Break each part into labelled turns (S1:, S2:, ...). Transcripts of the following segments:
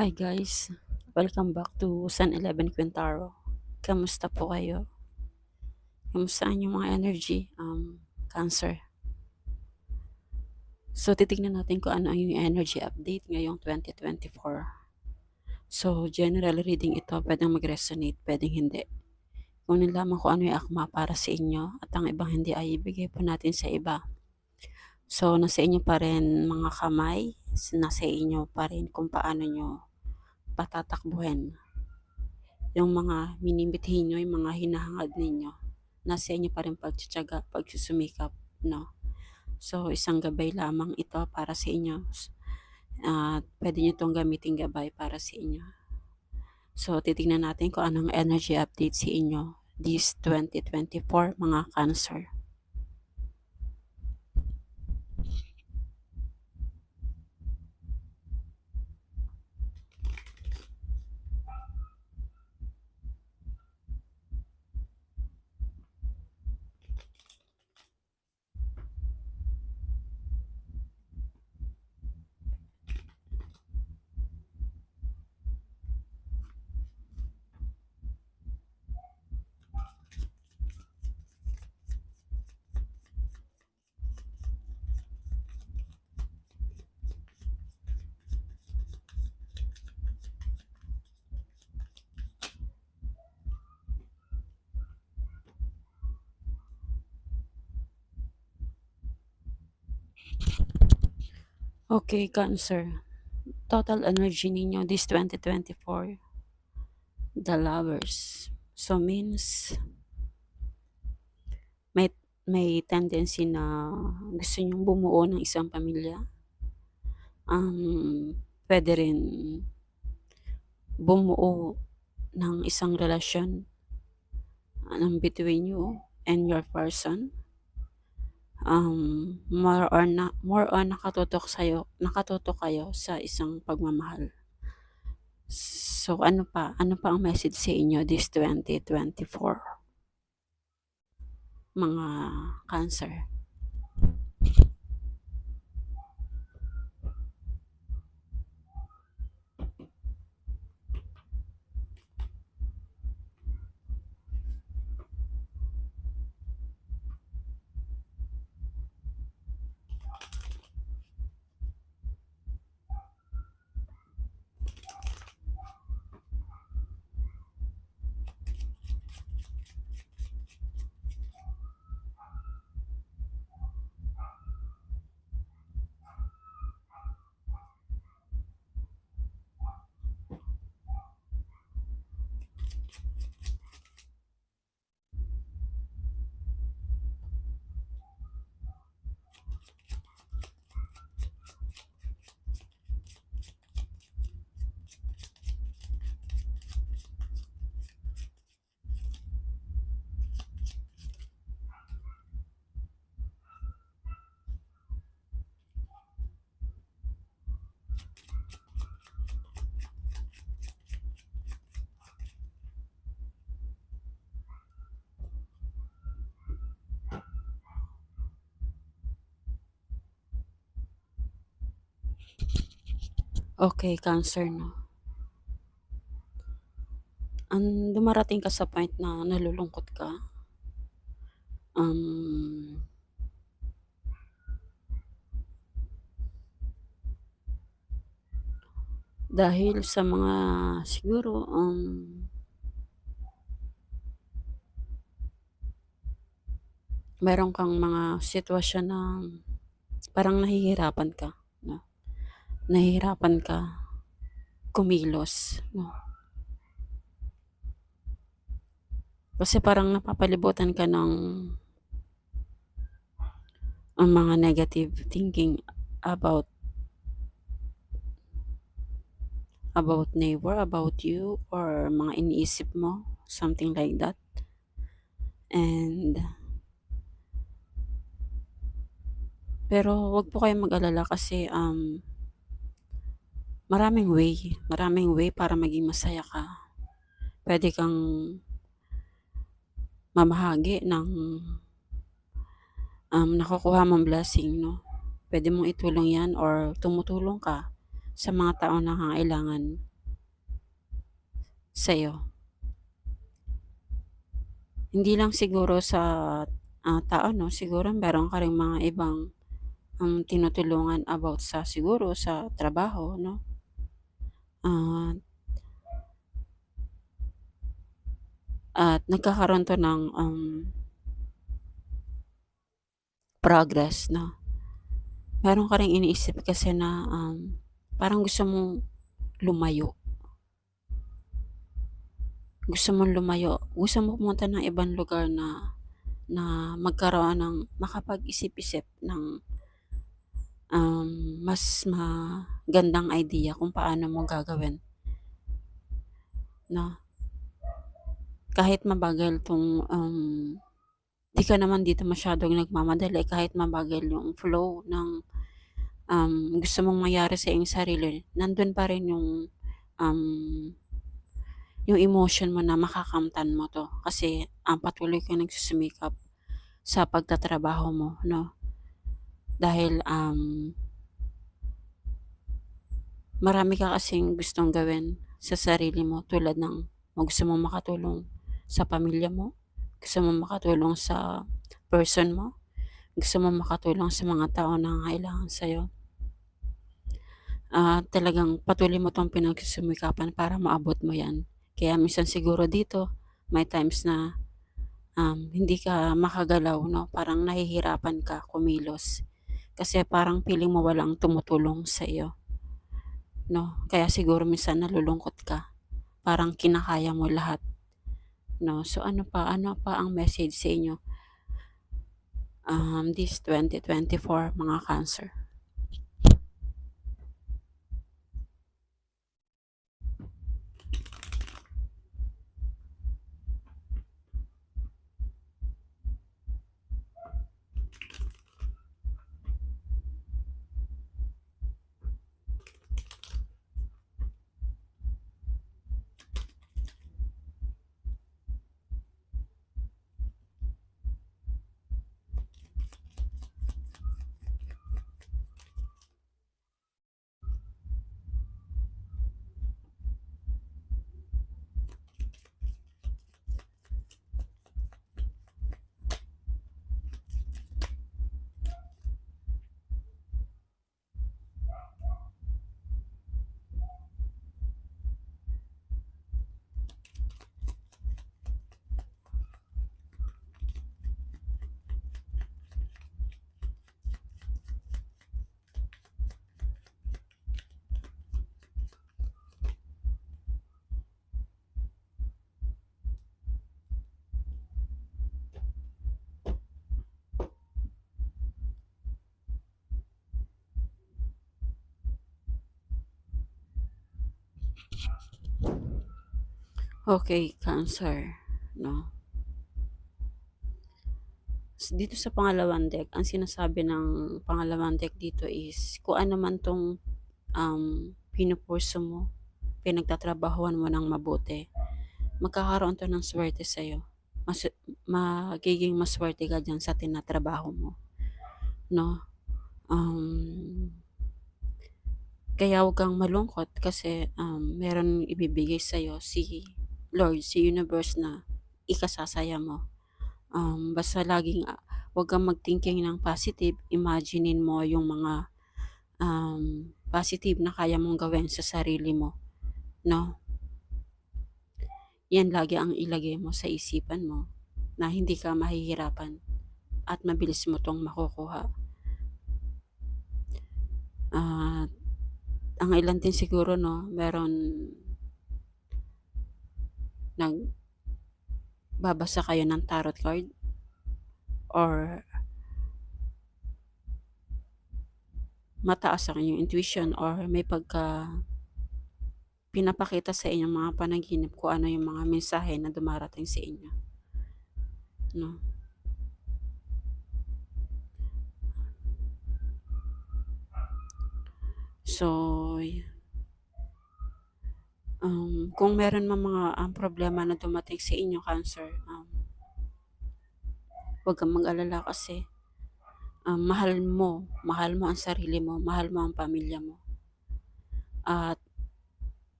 S1: Hi guys, welcome back to San 11 Quintaro. Kamusta po kayo? Kamusta inyong mga energy? Um, cancer. So, titignan natin kung ano ang yung energy update ngayong 2024. So, general reading ito, pwedeng mag-resonate, pwedeng hindi. Kung nalaman ko ano yung akma para sa inyo at ang ibang hindi ay ibigay po natin sa iba. So, nasa inyo pa rin mga kamay, nasa inyo pa rin kung paano nyo patatakbuhin. Yung mga minimbitin nyo, yung mga hinahangad ninyo, nasa inyo pa rin pagtsatsaga, pagsusumikap, no? So, isang gabay lamang ito para sa inyo. At uh, pwede nyo itong gamitin gabay para sa inyo. So, titignan natin kung anong energy update sa inyo this 2024 mga cancer. Okay, Cancer. Total energy ninyo this 2024. The lovers. So means may may tendency na gusto nyong bumuo ng isang pamilya. Um, pwede rin bumuo ng isang relasyon um, between you and your person um, more or na, more on nakatutok sa'yo, nakatutok kayo sa isang pagmamahal. So, ano pa? Ano pa ang message sa inyo this 2024? Mga cancer. Okay, cancer, no? Ang dumarating ka sa point na nalulungkot ka, um, dahil sa mga siguro um, meron kang mga sitwasyon na parang nahihirapan ka? Nahihirapan ka kumilos no? kasi parang napapalibutan ka ng ang mga negative thinking about about neighbor, about you, or mga iniisip mo, something like that. And, pero wag po kayong mag-alala kasi um, maraming way, maraming way para maging masaya ka. Pwede kang mamahagi ng um, nakukuha mong blessing, no? Pwede mong itulong yan or tumutulong ka sa mga tao na kailangan sa'yo. Hindi lang siguro sa, ah, tao 'no, siguro meron ka ring mga ibang, um, tinutulungan about sa siguro sa trabaho 'no? Ah at nagkakaroon 'to ng, um progress 'no? Meron ka ring iniisip kasi na, um, parang gusto mong lumayo. Gusto mong lumayo, gusto mo pumunta ng ibang lugar na na magkaroon ng makapag-isip-isip ng, um, mas magandang idea kung paano mo gagawin. 'No? Kahit mabagal 'tong, um, 'di ka naman dito masyadong nagmamadali kahit mabagal yung flow ng, um, gusto mong mangyari sa iyong sarili, nandun pa rin yung, um, yung emotion mo na makakamtan mo 'to kasi, um, patuloy kang nagsusumikap sa pagtatrabaho mo 'no? Dahil, um marami ka kasing gustong gawin sa sarili mo tulad ng gusto mong makatulong sa pamilya mo, gusto mong makatulong sa person mo, gusto mong makatulong sa mga taong nangangailangan sa'yo. Ah, talagang patuloy mo 'tong pinagsisumikapan para maabot mo 'yan. Kaya minsan siguro dito may times na, um, hindi ka makagalaw 'no, parang nahihirapan ka kumilos kasi parang feeling mo walang tumutulong sa iyo. 'No, kaya siguro minsan nalulungkot ka, parang kinakaya mo lahat 'no. So ano pa, ano pa ang message sa inyo? Um, this 2024 mga Cancer? Okay, Cancer 'no. Dito sa pangalawang deck, ang sinasabi ng pangalawang deck dito is kung ano man 'tong, um, pinupursue mo, pinagtatrabahuhan mo ng mabuti, magkakaroon 'to ng swerte sa'yo. Mas magiging maswerte ka diyan sa tinatrabaho mo 'no. Um, kaya huwag kang malungkot kasi, um, meron ibibigay sa'yo si Lord, si universe na ikasasaya mo. Um, basta laging, ah, huwag kang mag-thinking ng positive, imaginin mo yung mga, um, positive na kaya mong gawin sa sarili mo 'no. Yan lagi ang ilagay mo sa isipan mo na hindi ka mahihirapan at mabilis mo 'tong makukuha. At ang ilan din siguro 'no, meron nagbabasa kayo ng tarot card or mataas ang inyong intuition or may pagka pinapakita sa inyong mga panaginip kung ano yung mga mensahe na dumarating sa inyo. 'No. So, um, kung meron mang mga, um, problema na dumating sa inyo Cancer, um, huwag kang mag-alala kasi, um, mahal mo, mahal mo ang sarili mo, mahal mo ang pamilya mo. At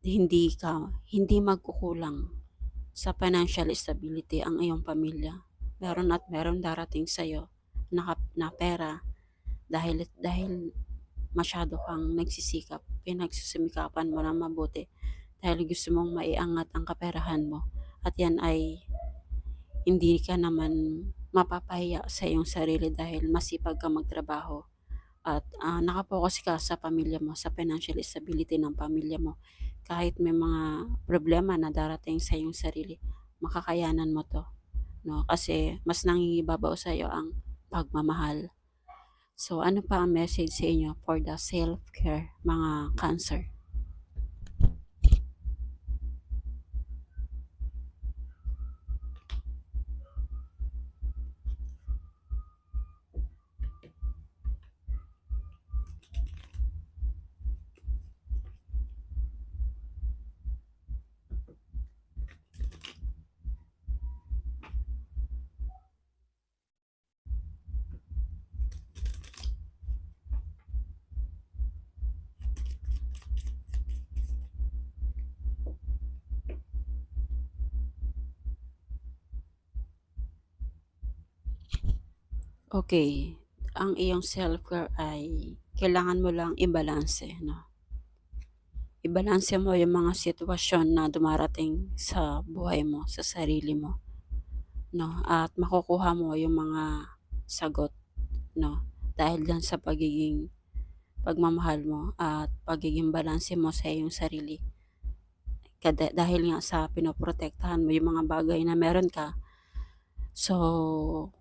S1: hindi ka hindi magkukulang sa financial stability ang iyong pamilya. Meron at meron darating sa'yo na, na pera dahil dahil masyado kang nagsisikap, pinagsusumikapan mo na mabuti dahil gusto mong maiangat ang kaperahan mo at yan ay hindi ka naman mapapahiya sa iyong sarili dahil masipag ka magtrabaho at ah, nakapokus ka sa pamilya mo, sa financial stability ng pamilya mo. Kahit may mga problema na darating sa iyong sarili, makakayanan mo to. No? Kasi mas nangingibabaw sa iyo ang pagmamahal. So, ano pa ang message sa inyo for the self-care, mga cancer? Okay, ang iyong self-care ay kailangan mo lang ibalanse, no? Ibalanse mo yung mga sitwasyon na dumarating sa buhay mo, sa sarili mo, no? At makukuha mo yung mga sagot, no? Dahil dyan sa pagiging pagmamahal mo at pagiging balanse mo sa iyong sarili. Kada, dahil nga sa pinoprotektahan mo yung mga bagay na meron ka, so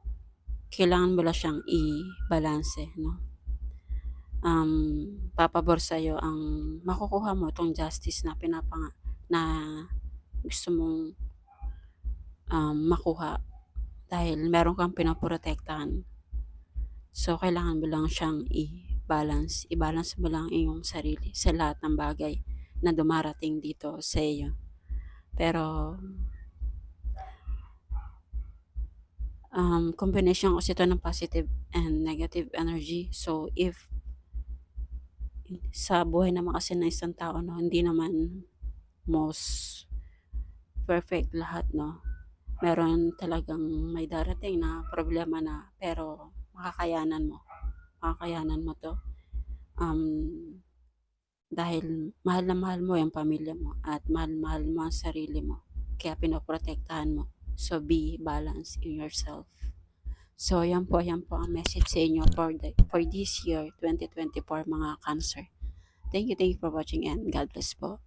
S1: kailangan mo lang siyang i-balanse, no? Um, papabor sa'yo ang makukuha mo itong justice na pinapanga na gusto mong um, makuha dahil meron kang pinoprotektahan. So, kailangan mo lang siyang i-balance. I-balance mo lang iyong sarili sa lahat ng bagay na dumarating dito sa iyo. Pero, um, combination kasi ito ng positive and negative energy. So, if sa buhay naman kasi ng isang tao, no, hindi naman most perfect lahat, no. Meron talagang may darating na problema na, pero makakayanan mo. Makakayanan mo to. Um, dahil mahal na mahal mo yung pamilya mo at mahal-mahal mo ang sarili mo. Kaya pinoprotektahan mo. So, be balanced in yourself. So, yan po, yan po ang message sa inyo for, the, for this year, 2024, mga cancer. Thank you, thank you for watching and God bless po.